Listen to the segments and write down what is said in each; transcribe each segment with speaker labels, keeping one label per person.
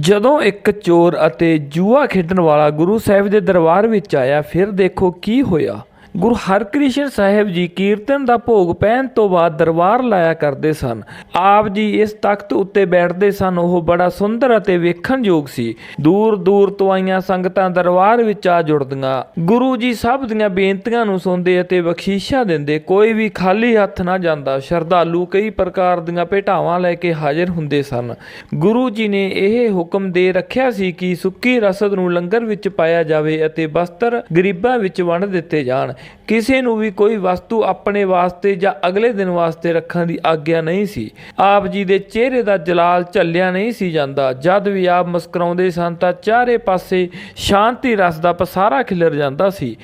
Speaker 1: ਜਦੋਂ ਇੱਕ ਚੋਰ ਅਤੇ ਜੂਆ ਖੇਡਣ ਵਾਲਾ ਗੁਰੂ ਸਾਹਿਬ ਦੇ ਦਰਬਾਰ ਵਿੱਚ ਆਇਆ, ਫਿਰ ਦੇਖੋ ਕੀ ਹੋਇਆ। ਗੁਰੂ ਹਰਕ੍ਰਿਸ਼ਨ ਸਾਹਿਬ ਜੀ ਕੀਰਤਨ ਦਾ ਭੋਗ ਪੈਣ ਤੋਂ ਬਾਅਦ ਦਰਬਾਰ ਲਾਇਆ ਕਰਦੇ ਸਨ। ਆਪ ਜੀ ਇਸ ਤਖਤ ਉੱਤੇ ਬੈਠਦੇ ਸਨ। ਉਹ ਬੜਾ ਸੁੰਦਰ ਅਤੇ ਵੇਖਣਯੋਗ ਸੀ। ਦੂਰ ਦੂਰ ਤੋਂ ਆਈਆਂ ਸੰਗਤਾਂ ਦਰਬਾਰ ਵਿੱਚ ਆ ਜੁੜਦੀਆਂ। ਗੁਰੂ ਜੀ ਸਭ ਦੀਆਂ ਬੇਨਤੀਆਂ ਨੂੰ ਸੁਣਦੇ ਅਤੇ ਬਖਸ਼ੀਸ਼ਾਂ ਦਿੰਦੇ। ਕੋਈ ਵੀ ਖਾਲੀ ਹੱਥ ਨਾ ਜਾਂਦਾ। ਸ਼ਰਧਾਲੂ ਕਈ ਪ੍ਰਕਾਰ ਦੀਆਂ ਭੇਟਾਵਾਂ ਲੈ ਕੇ ਹਾਜ਼ਰ ਹੁੰਦੇ ਸਨ। ਗੁਰੂ ਜੀ ਨੇ ਇਹ ਹੁਕਮ ਦੇ ਰੱਖਿਆ ਸੀ ਕਿ ਸੁੱਕੀ ਰਸਦ ਨੂੰ ਲੰਗਰ ਵਿੱਚ ਪਾਇਆ ਜਾਵੇ ਅਤੇ ਬਸਤਰ ਗਰੀਬਾਂ ਵਿੱਚ ਵੰਡ ਦਿੱਤੇ ਜਾਣ। ਕਿਸੇ ਨੂੰ ਵੀ ਕੋਈ ਵਸਤੂ ਆਪਣੇ ਵਾਸਤੇ ਜਾਂ ਅਗਲੇ ਦਿਨ ਵਾਸਤੇ ਰੱਖਣ ਦੀ ਆਗਿਆ ਨਹੀਂ ਸੀ। ਆਪ ਜੀ ਦੇ ਚਿਹਰੇ ਦਾ ਜਲਾਲ ਝੱਲਿਆ ਨਹੀਂ ਸੀ ਜਾਂਦਾ। ਜਦ ਵੀ ਆਪ ਮੁਸਕਰਾਉਂਦੇ ਸਨ ਤਾਂ ਚਾਰੇ ਪਾਸੇ ਸ਼ਾਂਤੀ ਰਸ ਦਾ ਪਸਾਰਾ ਖਿਲਰ ਜਾਂਦਾ ਸੀ।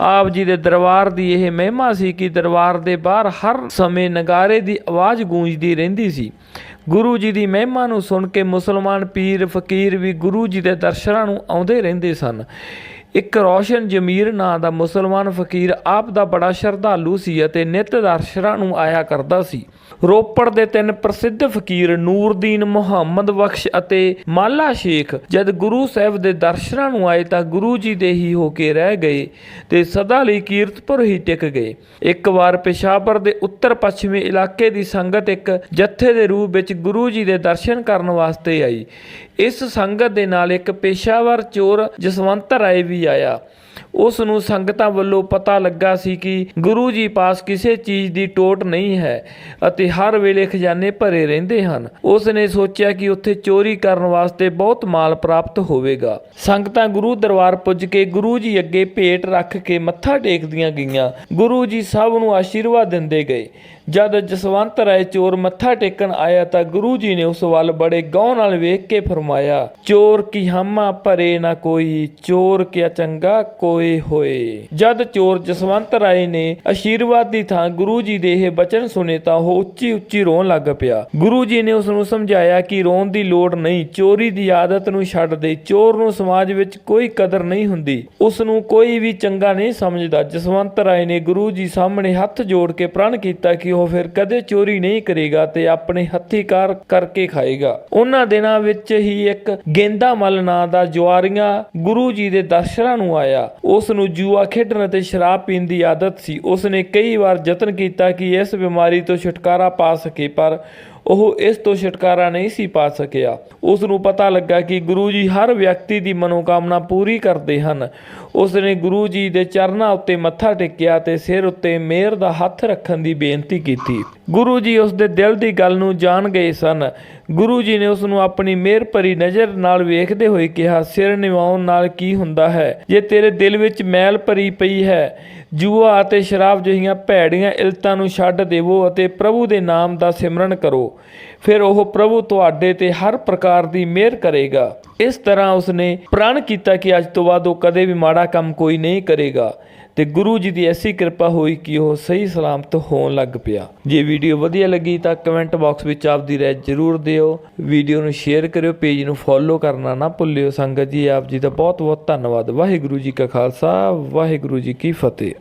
Speaker 1: ਆਪ ਜੀ ਦੇ ਦਰਬਾਰ ਦੀ ਇਹ ਮਹਿਮਾ ਸੀ ਕਿ ਦਰਬਾਰ ਦੇ ਬਾਹਰ ਹਰ ਸਮੇਂ ਨਗਾਰੇ ਦੀ ਆਵਾਜ਼ ਗੂੰਜਦੀ ਰਹਿੰਦੀ ਸੀ। ਗੁਰੂ ਜੀ ਦੀ ਮਹਿਮਾ ਨੂੰ ਸੁਣ ਕੇ ਮੁਸਲਮਾਨ ਪੀਰ, ਫਕੀਰ ਵੀ ਗੁਰੂ ਜੀ ਦੇ ਦਰਸ਼ਨਾਂ ਨੂੰ ਆਉਂਦੇ ਰਹਿੰਦੇ ਸਨ। ਇੱਕ ਰੌਸ਼ਨ ਜਮੀਰ ਨਾਂ ਦਾ ਮੁਸਲਮਾਨ ਫਕੀਰ ਆਪ ਦਾ ਬੜਾ ਸ਼ਰਧਾਲੂ ਸੀ ਅਤੇ ਨਿਤ ਦਰਸ਼ਨਾਂ ਨੂੰ ਆਇਆ ਕਰਦਾ ਸੀ। ਰੋਪੜ ਦੇ ਤਿੰਨ ਪ੍ਰਸਿੱਧ ਫਕੀਰ ਨੂਰਦੀਨ ਮੁਹੰਮਦ ਬਖਸ਼ ਅਤੇ ਮਾਲਾ ਸ਼ੇਖ ਜਦ ਗੁਰੂ ਸਾਹਿਬ ਦੇ ਦਰਸ਼ਨਾਂ ਨੂੰ ਆਏ ਤਾਂ ਗੁਰੂ ਜੀ ਦੇ ਹੀ ਹੋ ਕੇ ਰਹਿ ਗਏ ਤੇ ਸਦਾ ਲਈ ਕੀਰਤਪੁਰ ਹੀ ਟਿਕ ਗਏ। ਇੱਕ ਵਾਰ ਪਿਸ਼ਾਵਰ ਦੇ ਉੱਤਰ ਪੱਛਮੀ ਇਲਾਕੇ ਦੀ ਸੰਗਤ ਇੱਕ ਜੱਥੇ ਦੇ ਰੂਪ ਵਿੱਚ ਗੁਰੂ ਜੀ ਦੇ ਦਰਸ਼ਨ ਕਰਨ ਵਾਸਤੇ ਆਈ। ਇਸ ਸੰਗਤ ਦੇ ਨਾਲ ਇੱਕ ਪੇਸ਼ਾਵਰ ਚੋਰ ਜਸਵੰਤ ਰਾਏ ਵੀ ਆਇਆ। ਉਸ ਨੂੰ ਸੰਗਤਾਂ ਵੱਲੋਂ ਪਤਾ ਲੱਗਾ ਸੀ ਕਿ ਗੁਰੂ ਜੀ ਪਾਸ ਕਿਸੇ ਚੀਜ਼ ਦੀ ਟੋਟ ਨਹੀਂ ਹੈ ਅਤੇ ਹਰ ਵੇਲੇ ਖਜ਼ਾਨੇ ਭਰੇ ਰਹਿੰਦੇ ਹਨ। ਉਸ ਨੇ ਸੋਚਿਆ ਕਿ ਉੱਥੇ ਚੋਰੀ ਕਰਨ ਵਾਸਤੇ ਬਹੁਤ ਮਾਲ ਪ੍ਰਾਪਤ ਹੋਵੇਗਾ। ਸੰਗਤਾਂ ਗੁਰੂ ਦਰਬਾਰ ਪੁੱਜ ਕੇ ਗੁਰੂ ਜੀ ਅੱਗੇ ਭੇਟ ਰੱਖ ਕੇ ਮੱਥਾ ਟੇਕਦੀਆਂ ਗਈਆਂ। ਗੁਰੂ ਜੀ ਸਭ ਨੂੰ ਆਸ਼ੀਰਵਾਦ ਦਿੰਦੇ ਗਏ। ਜਦ ਜਸਵੰਤ ਰਾਏ ਚੋਰ ਮੱਥਾ ਟੇਕਣ ਆਇਆ ਤਾਂ ਗੁਰੂ ਜੀ ਨੇ ਉਸ ਵੱਲ ਬੜੇ ਗੌਰ ਨਾਲ ਵੇਖ ਕੇ ਫਰਮਾਇਆ, ਚੋਰ ਕੀ ਹਮਾ ਭਰੇ ਨਾ ਕੋਈ, ਚੋਰ ਕਿਆ ਚੰਗਾ ਕੋਏ ਹੋਏ। ਜਦ ਚੋਰ ਜਸਵੰਤ ਰਾਏ ਨੇ ਆਸ਼ੀਰਵਾਦ ਦੀ ਥਾਂ ਗੁਰੂ ਜੀ ਦੇ ਇਹ ਬਚਨ ਸੁਨੇ ਤਾਂ ਉਹ ਉੱਚੀ ਉੱਚੀ ਰੋਣ ਲੱਗ ਪਿਆ। ਗੁਰੂ ਜੀ ਨੇ ਉਸ ਨੂੰ ਸਮਝਾਇਆ ਕਿ ਰੋਣ ਦੀ ਲੋੜ ਨਹੀਂ, ਚੋਰੀ ਦੀ ਆਦਤ ਨੂੰ ਛੱਡ ਦੇ, ਚੋਰ ਨੂੰ ਸਮਾਜ ਵਿੱਚ ਕੋਈ ਕਦਰ ਨਹੀਂ ਹੁੰਦੀ, ਉਸ ਨੂੰ ਕੋਈ ਵੀ ਚੰਗਾ ਨਹੀਂ ਸਮਝਦਾ। ਜਸਵੰਤ ਰਾਏ ਨੇ ਗੁਰੂ ਜੀ ਸਾਹਮਣੇ ਹੱਥ ਜੋੜ ਕੇ ਪ੍ਰਣ ਕੀਤਾ ਕਿ ਉਹ ਫਿਰ ਕਦੇ ਚੋਰੀ ਨਹੀਂ ਕਰੇਗਾ ਤੇ ਆਪਣੇ ਹੱਥੀ ਕਾਰ ਕਰਕੇ ਖਾਏਗਾ। ਉਹਨਾਂ ਦਿਨਾਂ ਵਿੱਚ ਹੀ ਇੱਕ ਗੇਂਦਾ ਮਲ ਨਾਂ ਦਾ ਜੁਆਰੀਆਂ ਗੁਰੂ ਜੀ ਦੇ ਦਰਸ਼ਨਾਂ ਨੂੰ ਆਇਆ। ਉਸ ਨੂੰ ਜੂਆ ਖੇਡਣ ਅਤੇ ਸ਼ਰਾਬ ਪੀਣ ਦੀ ਆਦਤ ਸੀ। ਉਸ ਨੇ ਕਈ ਵਾਰ ਯਤਨ ਕੀਤਾ ਕਿ ਇਸ ਬਿਮਾਰੀ ਤੋਂ ਛੁਟਕਾਰਾ ਪਾ ਸਕੇ, ਪਰ ਉਹ ਇਸ ਤੋਂ ਛੁਟਕਾਰਾ ਨਹੀਂ ਸੀ ਪਾ ਸਕਿਆ। ਉਸ ਨੂੰ ਪਤਾ ਲੱਗਾ ਕਿ ਗੁਰੂ ਜੀ ਹਰ ਵਿਅਕਤੀ ਦੀ ਮਨੋਕਾਮਨਾ ਪੂਰੀ ਕਰਦੇ ਹਨ। ਉਸ ਨੇ ਗੁਰੂ ਜੀ ਦੇ ਚਰਨਾਂ ਉੱਤੇ ਮੱਥਾ ਟੇਕਿਆ ਤੇ ਸਿਰ ਉੱਤੇ ਮਿਹਰ ਦਾ ਹੱਥ ਰੱਖਣ ਦੀ ਬੇਨਤੀ ਕੀਤੀ। ਗੁਰੂ ਜੀ ਉਸ ਦੇ ਦਿਲ ਦੀ ਗੱਲ ਨੂੰ ਜਾਣ ਗਏ ਸਨ। ਗੁਰੂ ਜੀ ਨੇ ਉਸ ਨੂੰ ਆਪਣੀ ਮਿਹਰ ਭਰੀ ਨਜ਼ਰ ਨਾਲ ਵੇਖਦੇ ਹੋਏ ਕਿਹਾ, ਸਿਰ ਨਿਵਾਉਣ ਨਾਲ ਕੀ ਹੁੰਦਾ ਹੈ? ਜੇ ਤੇਰੇ ਦਿਲ ਵਿੱਚ ਮੈਲ ਭਰੀ ਪਈ ਹੈ, ਜੂਆ ਅਤੇ ਸ਼ਰਾਬ ਜਿਹੀਆਂ ਭੈੜੀਆਂ ਇਲਤਾਂ ਨੂੰ ਛੱਡ ਦੇਵੋ ਅਤੇ ਪ੍ਰਭੂ ਦੇ ਨਾਮ ਦਾ ਸਿਮਰਨ ਕਰੋ। ਫਿਰ ਉਹ ਪ੍ਰਭੂ ਤੁਹਾਡੇ ਤੇ ਹਰ ਪ੍ਰਕਾਰ ਦੀ ਮਿਹਰ ਕਰੇਗਾ। ਇਸ ਤਰ੍ਹਾਂ ਉਸਨੇ ਪ੍ਰਣ ਕੀਤਾ ਕਿ ਅੱਜ ਤੋਂ ਬਾਅਦ ਉਹ ਕਦੇ ਵੀ ਮਾੜਾ ਮਾੜਾ ਕੰਮ ਕੋਈ ਨਹੀਂ ਕਰੇਗਾ। ਤੇ ਗੁਰੂ ਜੀ ਦੀ ਐਸੀ ਕਿਰਪਾ ਹੋਈ ਕਿ ਉਹ ਸਹੀ ਸਲਾਮਤ ਹੋਣ ਲੱਗ ਪਿਆ। ਜੇ ਵੀਡੀਓ ਵਧੀਆ ਲੱਗੀ ਤਾਂ ਕਮੈਂਟ ਬਾਕਸ ਵਿੱਚ ਆਪਦੀ ਰਾਏ ਜ਼ਰੂਰ ਦਿਓ। ਵੀਡੀਓ ਨੂੰ ਸ਼ੇਅਰ ਕਰਿਓ, ਪੇਜ ਨੂੰ ਫੋਲੋ ਕਰਨਾ ਨਾ ਭੁੱਲਿਓ। ਸੰਗਤ ਜੀ, ਆਪ ਜੀ ਦਾ ਬਹੁਤ ਬਹੁਤ ਧੰਨਵਾਦ। ਵਾਹਿਗੁਰੂ ਜੀ ਕਾ ਖਾਲਸਾ, ਵਾਹਿਗੁਰੂ ਜੀ ਕੀ ਫਤਿਹ।